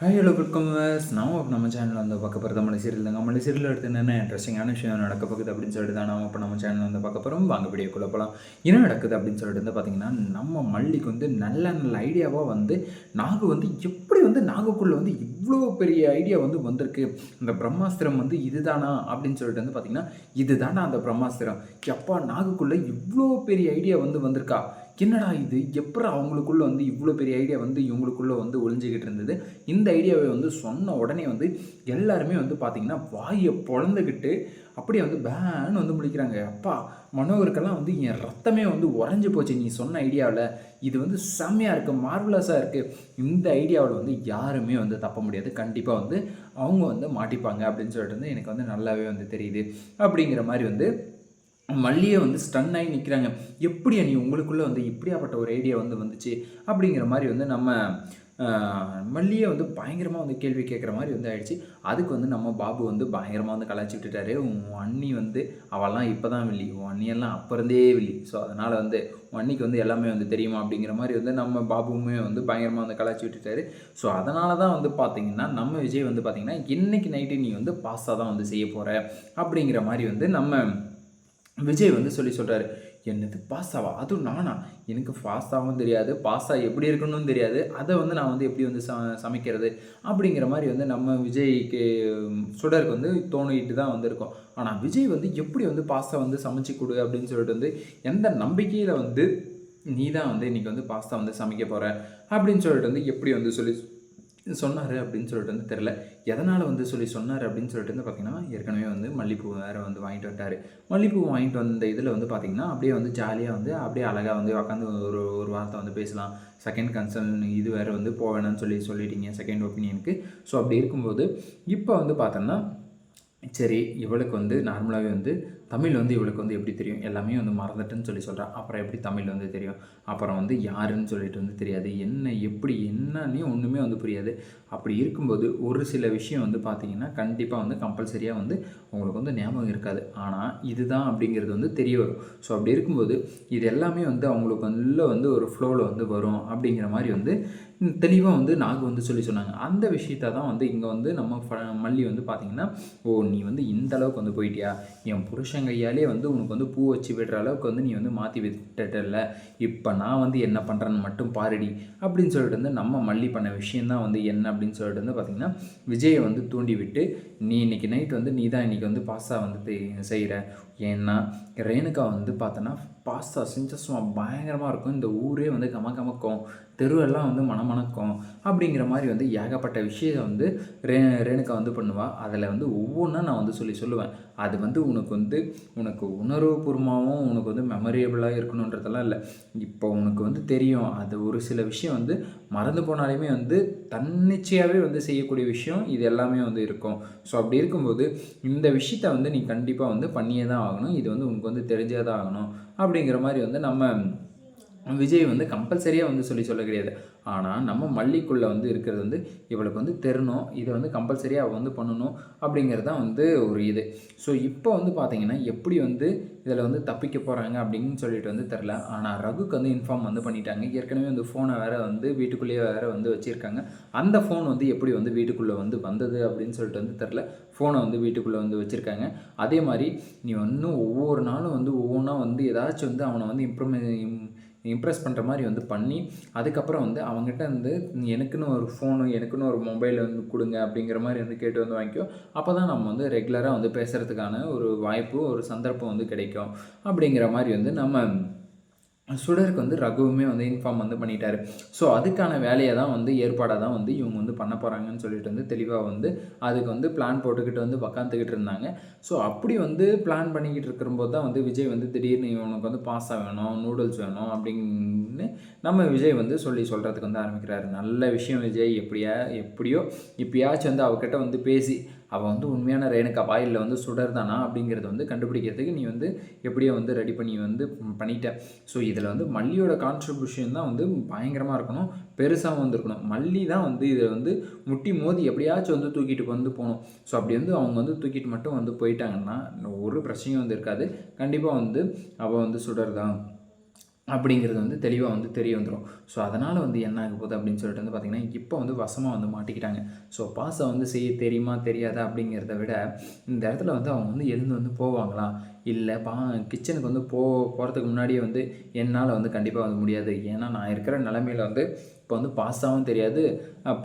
Hi hello welcome நாம் நம்ம சேனலில் வந்து பார்க்க போகிறது மலை சீரியல் தாங்க. மலை சீரியல் எடுத்து என்னென்ன இன்ட்ரெஸ்டிங்கான விஷயம் நடக்க போகுது அப்படின்னு சொல்லிட்டு தான் நாம் இப்போ நம்ம சேனலில் வந்து பார்க்க போகிறோம் வாங்க வீடியோக்குள்ளே போகலாம் என்ன நடக்குது அப்படின்னு சொல்லிட்டு வந்து பார்த்தீங்கன்னா நம்ம மல்லிக்கு வந்து நல்ல நல்ல ஐடியாவாக வந்து நாகு வந்து எப்படி வந்து நாகுக்குள்ளே வந்து இவ்வளோ பெரிய ஐடியா வந்து வந்திருக்கு? இந்த பிரம்மாஸ்திரம் வந்து இதுதானா அப்படின்னு சொல்லிட்டு வந்து பார்த்தீங்கன்னா இதுதானா அந்த பிரம்மாஸ்திரம்? எப்பா நாகுக்குள்ளே இவ்வளோ பெரிய ஐடியா வந்து வந்திருக்கா? என்னடா இது? எப்படி அவங்களுக்குள்ளே வந்து இவ்வளோ பெரிய ஐடியா வந்து இவங்களுக்குள்ளே வந்து ஒளிஞ்சிக்கிட்டு இருந்தது? இந்த ஐடியாவை வந்து சொன்ன உடனே வந்து எல்லாருமே வந்து பார்த்திங்கன்னா வாயை பொழந்துக்கிட்டு அப்படியே வந்து பேன்னு வந்து முடிக்கிறாங்க அப்பா மனோகருக்கெல்லாம் வந்து என் ரத்தமே வந்து உறைஞ்சி போச்சு நீ சொன்ன ஐடியாவில் இது வந்து செம்மையாக இருக்குது மார்வலஸாக இருக்குது இந்த ஐடியாவில் வந்து யாருமே வந்து தப்ப முடியாது. கண்டிப்பாக வந்து அவங்க வந்து மாட்டிப்பாங்க அப்படின்னு சொல்லிட்டு வந்து எனக்கு வந்து நல்லாவே வந்து தெரியுது. அப்படிங்கிற மாதிரி வந்து மல்லியை வந்து ஸ்டன் ஆகி நிற்கிறாங்க எப்படி நீ உங்களுக்குள்ளே வந்து இப்படியாப்பட்ட ஒரு ஐடியா வந்து வந்துச்சு? அப்படிங்கிற மாதிரி வந்து நம்ம மல்லியை வந்து பயங்கரமாக வந்து கேள்வி கேட்குற மாதிரி வந்து ஆயிடுச்சு. அதுக்கு வந்து நம்ம பாபு வந்து பயங்கரமாக வந்து கலாச்சி விட்டுட்டாரு. உன் அண்ணி வந்து அவெல்லாம் இப்போ தான் வில்லி. உன் அண்ணியெல்லாம் அப்போ இருந்தே வில்லி. ஸோ அதனால் வந்து உன் அண்ணிக்கு வந்து எல்லாமே வந்து தெரியுமா? அப்படிங்கிற மாதிரி வந்து நம்ம பாபுவுமே வந்து பயங்கரமாக வந்து கலாச்சி விட்டுட்டாரு. ஸோ அதனால தான் வந்து பார்த்தீங்கன்னா நம்ம விஜய் வந்து பார்த்தீங்கன்னா இன்றைக்கி நைட்டு நீ வந்து பாஸ்தா தான் வந்து செய்ய போகிற அப்படிங்கிற மாதிரி வந்து நம்ம விஜய் வந்து சொல்லி சொல்கிறாரு என்னது பாஸ்தாவா? அதுவும் நானா? எனக்கு பாஸ்தாவும் தெரியாது. பாஸ்தா எப்படி இருக்கணும்னு தெரியாது. அதை வந்து நான் வந்து எப்படி வந்து ச சமைக்கிறது? அப்படிங்கிற மாதிரி வந்து நம்ம விஜய்க்கு சுடருக்கு வந்து தோணிட்டு தான் வந்திருக்கோம். ஆனால் விஜய் வந்து எப்படி வந்து பாஸ்தா வந்து சமைச்சு கொடு அப்படின்னு சொல்லிட்டு வந்து எந்த நம்பிக்கையில் வந்து நீ தான் வந்து இன்றைக்கி வந்து பாஸ்தா வந்து சமைக்க போகிற அப்படின்னு சொல்லிட்டு வந்து எப்படி வந்து சொல்லி சொன்னார் அப்படின்னு சொல்லிட்டு வந்து தெரில எதனால் வந்து சொல்லி சொன்னார் அப்படின்னு சொல்லிட்டு வந்து பார்த்திங்கன்னா ஏற்கனவே வந்து மல்லிப்பூ வேறு வந்து வாங்கிட்டு வந்துட்டார் மல்லிப்பூ வாங்கிட்டு வந்த இதில் வந்து பார்த்திங்கன்னா அப்படியே வந்து ஜாலியாக வந்து அப்படியே அழகாக வந்து உட்காந்து ஒரு ஒரு வார்த்தை வந்து பேசலாம். செகண்ட் கன்சர்ன் இது வேறு வந்து போவேணான்னு சொல்லி சொல்லிட்டீங்க செகண்ட் ஒப்பீனியனுக்கு ஸோ அப்படி இருக்கும்போது இப்போ வந்து பார்த்தோன்னா சரி இவளுக்கு வந்து நார்மலாகவே வந்து தமிழ் வந்து இவளுக்கு வந்து எப்படி தெரியும்? எல்லாமே வந்து மறந்துட்டுன்னு சொல்லி சொல்கிறான் அப்புறம் எப்படி தமிழ் வந்து தெரியும்? அப்புறம் வந்து யாருன்னு சொல்லிட்டு வந்து தெரியாது. என்ன எப்படி என்னன்னே ஒன்றுமே வந்து புரியாது. அப்படி இருக்கும்போது ஒரு சில விஷயம் வந்து பார்த்திங்கன்னா கண்டிப்பாக வந்து கம்பல்சரியாக வந்து உங்களுக்கு வந்து ஞாபகம் இருக்காது. ஆனால் இதுதான் அப்படிங்கிறது வந்து தெரிய வரும். ஸோ அப்படி இருக்கும்போது இது எல்லாமே வந்து அவங்களுக்கு வந்து வந்து ஒரு ஃப்ளோவில் வந்து வரும் அப்படிங்கிற மாதிரி வந்து தெளிவாக வந்து நாகு வந்து சொல்லி சொன்னாங்க. அந்த விஷயத்த தான் வந்து இங்கே வந்து நம்ம மல்லி வந்து பார்த்திங்கன்னா ஓ நீ வந்து இந்த அளவுக்கு வந்து போயிட்டியா? என் புருஷன் கையாலே வந்து உனக்கு வந்து பூ வச்சு விடுற அளவுக்கு வந்து நீ வந்து மாற்றி விட்டுட்டல இப்போ நான் வந்து என்ன பண்ணுறேன்னு மட்டும் பாருடி. அப்படின்னு சொல்லிட்டு வந்து நம்ம மல்லி பண்ண விஷயந்தான் வந்து என்ன அப்படின்னு சொல்லிட்டு வந்து பார்த்திங்கன்னா விஜயை வந்து தூண்டி விட்டு நீ இன்றைக்கி நைட் வந்து நீ தான் இன்றைக்கி வந்து பாஸ்தா வந்து செய்கிற ஏன்னா ரேணுகா வந்து பார்த்தோன்னா பாஸ்தா செஞ்ச சும்மா பயங்கரமாக இருக்கும். இந்த ஊரே வந்து கம கமக்கும். தெருவெல்லாம் வந்து மணமணக்கும் அப்படிங்கிற மாதிரி வந்து ஏகப்பட்ட விஷயத்தை வந்து ரே ரேணுகா வந்து பண்ணுவாள் அதில் வந்து ஒவ்வொன்றா நான் வந்து சொல்லி சொல்லுவேன். அது வந்து உனக்கு வந்து உனக்கு உணர்வுபூர்வமாகவும் உனக்கு வந்து மெமரியபிளாக இருக்கணுன்றதெல்லாம் இல்லை. இப்போ உனக்கு வந்து தெரியும். அது ஒரு சில விஷயம் வந்து மறந்து போனாலுமே வந்து தன்னிச்சையாகவே வந்து செய்யக்கூடிய விஷயம். இது எல்லாமே வந்து இருக்கும். ஸோ அப்படி இருக்கும்போது இந்த விஷயத்த வந்து நீ கண்டிப்பாக வந்து பண்ணியே தான் ஆகணும். இது வந்து உனக்கு வந்து தெரிஞ்சே தான் ஆகணும். அப்படிங்கிற மாதிரி வந்து நம்ம விஜய் வந்து கம்பல்சரியாக வந்து சொல்லி சொல்ல கிடையாது. ஆனால் நம்ம மல்லிக்குள்ளே வந்து இருக்கிறது வந்து இவளுக்கு வந்து தெரணும் இதை வந்து கம்பல்சரியாக அவள் வந்து பண்ணணும் அப்படிங்கிறது தான் வந்து ஒரு இது. ஸோ இப்போ வந்து பார்த்திங்கன்னா எப்படி வந்து இதில் வந்து தப்பிக்க போகிறாங்க அப்படின்னு சொல்லிட்டு வந்து தெரில ஆனால் ரகுக்கு வந்து இன்ஃபார்ம் வந்து பண்ணிட்டாங்க. ஏற்கனவே வந்து ஃபோனை வேறு வந்து வீட்டுக்குள்ளேயே வேறு வந்து வச்சுருக்காங்க. அந்த ஃபோன் வந்து எப்படி வந்து வீட்டுக்குள்ளே வந்து வந்தது அப்படின்னு சொல்லிட்டு வந்து தெரில ஃபோனை வந்து வீட்டுக்குள்ளே வந்து வச்சுருக்காங்க. அதே மாதிரி நீ இன்னும் ஒவ்வொரு நாளும் வந்து ஒவ்வொன்றா வந்து ஏதாச்சும் வந்து அவனை வந்து இம்ப்ரூவ் இம்ப்ரெஸ் பண்ணுற மாதிரி வந்து பண்ணி அதுக்கப்புறம் வந்து அவங்ககிட்ட வந்து எனக்குன்னு ஒரு ஃபோனு எனக்குன்னு ஒரு மொபைல் வந்து கொடுங்க அப்படிங்கிற மாதிரி வந்து கேட்டு வந்து வாங்கிக்கோ. அப்போ தான் நம்ம வந்து ரெகுலராக வந்து பேசுகிறதுக்கான ஒரு வாய்ப்பு ஒரு சந்தர்ப்பம் வந்து கிடைக்கும். அப்படிங்கிற மாதிரி வந்து நம்ம சுடருக்கு வந்து ரகுவுமே வந்து இன்ஃபார்ம் வந்து பண்ணிட்டாரு. ஸோ அதுக்கான வேலையை தான் வந்து ஏற்பாடாக தான் வந்து இவங்க வந்து பண்ண போகிறாங்கன்னு சொல்லிட்டு வந்து தெளிவாக வந்து அதுக்கு வந்து பிளான் போட்டுக்கிட்டு வந்து உக்காந்துக்கிட்டு இருந்தாங்க. ஸோ அப்படி வந்து பிளான் பண்ணிக்கிட்டு இருக்கிறபோது தான் வந்து விஜய் வந்து திடீர்னு இவனுக்கு வந்து பாஸ்தா வேணும் நூடுல்ஸ் வேணும் அப்படின்னு நம்ம விஜய் வந்து சொல்லி சொல்கிறதுக்கு வந்து ஆரம்பிக்கிறாரு. நல்ல விஷயம் விஜய் எப்படியா எப்படியோ இப்போயாச்சும் வந்து அவகிட்ட வந்து பேசி அவள் வந்து உண்மையான ரேணுக்கா பாயில் வந்து சுடர் தானா அப்படிங்கிறத வந்து கண்டுபிடிக்கிறதுக்கு நீ வந்து எப்படியோ வந்து ரெடி பண்ணி வந்து பண்ணிட்ட. ஸோ இதில் வந்து மல்லியோட கான்ட்ரிபியூஷன் தான் வந்து பயங்கரமாக இருக்கணும். பெருசாக வந்துருக்கணும். மல்லி தான் வந்து இதை வந்து முட்டி மோதி எப்படியாச்சும் வந்து தூக்கிட்டு வந்து போகணும். ஸோ அப்படி வந்து அவங்க வந்து தூக்கிட்டு மட்டும் வந்து போயிட்டாங்கன்னா ஒரு பிரச்சனையும் வந்து இருக்காது. கண்டிப்பாக வந்து அவள் வந்து சுடர் தான் அப்படிங்கிறது வந்து தெளிவாக வந்து தெரிய வந்துடும் ஸோ அதனால் வந்து என்ன ஆக போகுது அப்படின்னு சொல்லிட்டு வந்து பார்த்திங்கன்னா இப்போ வந்து வசமாக வந்து மாட்டிக்கிட்டாங்க. ஸோ பாசை வந்து செய்ய தெரியுமா தெரியாதா அப்படிங்கிறத விட இந்த இடத்துல வந்து அவங்க வந்து எழுந்து வந்து போவாங்களா? இல்லை பா கிச்சனுக்கு வந்து போ போகிறதுக்கு முன்னாடியே வந்து என்னால் வந்து கண்டிப்பாக வந்து முடியாது. ஏன்னா நான் இருக்கிற நிலமையில வந்து இப்போ வந்து பாஸ்தாவும் தெரியாது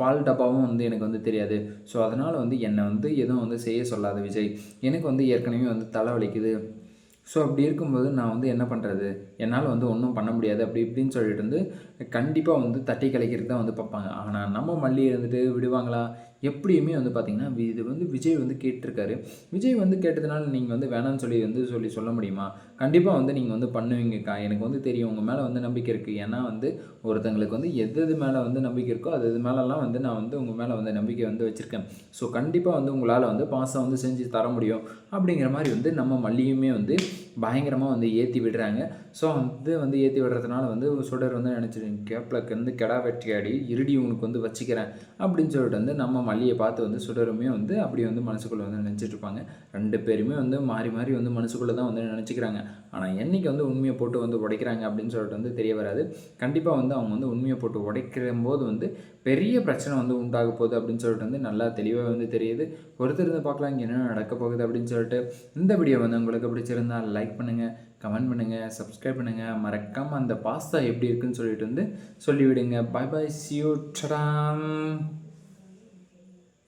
பால் டப்பாவும் வந்து எனக்கு வந்து தெரியாது. ஸோ அதனால் வந்து என்னை வந்து எதுவும் வந்து செய்ய சொல்லாத விஜய். எனக்கு வந்து ஏற்கனவே வந்து தலை வலிக்குது. ஸோ அப்படி இருக்கும்போது நான் வந்து என்ன பண்ணுறது என்னால் வந்து ஒன்றும் பண்ண முடியாது. அப்படி இப்படின்னு சொல்லிட்டு வந்து கண்டிப்பாக வந்து தட்டி கலைக்கிறது தான் வந்து பார்ப்பாங்க. ஆனால் நம்ம மல்லி இருந்துட்டு விடுவாங்களா? எப்படியுமே வந்து பார்த்திங்கன்னா இது வந்து விஜய் வந்து கேட்டிருக்காரு. விஜய் வந்து கேட்டதுனால நீங்கள் வந்து வேணாம்னு சொல்லி வந்து சொல்லி சொல்ல முடியுமா? கண்டிப்பாக வந்து நீங்கள் வந்து பண்ணுவீங்கக்கா எனக்கு வந்து தெரியும் உங்கள் மேலே வந்து நம்பிக்கை இருக்குது ஏன்னா வந்து ஒருத்தங்களுக்கு வந்து எது எது மேலே வந்து நம்பிக்கை இருக்கோ அது இது மேலெல்லாம் வந்து நான் வந்து உங்கள் மேலே வந்து நம்பிக்கை வந்து வச்சுருக்கேன். ஸோ கண்டிப்பாக வந்து உங்களால் வந்து பாசம் வந்து செஞ்சு தர முடியும். அப்படிங்கிற மாதிரி வந்து நம்ம மல்லியுமே வந்து பயங்கரமாக வந்து ஏற்றி விடுறாங்க. ஸோ வந்து வந்து ஏற்றி விடுறதுனால வந்து சுடர் வந்து நினச்சிருக்கேன் கேப்பில் வந்து கெடா வெட்டியாடி இருடி உனக்கு வந்து வச்சுக்கிறேன் அப்படின்னு சொல்லிட்டு வந்து நம்ம மல்லியை பார்த்து வந்து சுடருமே வந்து அப்படி வந்து மனசுக்குள்ளே வந்து நினச்சிட்டு இருப்பாங்க. ரெண்டு பேருமே வந்து மாறி மாறி வந்து மனசுக்குள்ளே தான் வந்து நினச்சிக்கிறாங்க. ஆனால் என்னைக்கு வந்து உண்மையை போட்டு வந்து உடைக்கிறாங்க அப்படின்னு சொல்லிட்டு வந்து தெரிய வராது. கண்டிப்பாக வந்து அவங்க வந்து உண்மையை போட்டு உடைக்கிற போது வந்து பெரிய பிரச்சனை வந்து உண்டாக போகுது அப்படின்னு சொல்லிட்டு வந்து நல்லா தெளிவாக வந்து தெரியுது. ஒருத்தர் இருந்து பார்க்கலாம் இங்கே என்ன நடக்க போகுது அப்படின்னு சொல்லிட்டு இந்த வீடியோ வந்து உங்களுக்கு பிடிச்சிருந்தா லைக் பண்ணுங்கள் கமெண்ட் பண்ணுங்கள் சப்ஸ்கிரைப் பண்ணுங்கள் மறக்காமல் அந்த பாஸ்தா எப்படி இருக்குன்னு சொல்லிட்டு வந்து சொல்லிவிடுங்க. Bye bye see you tram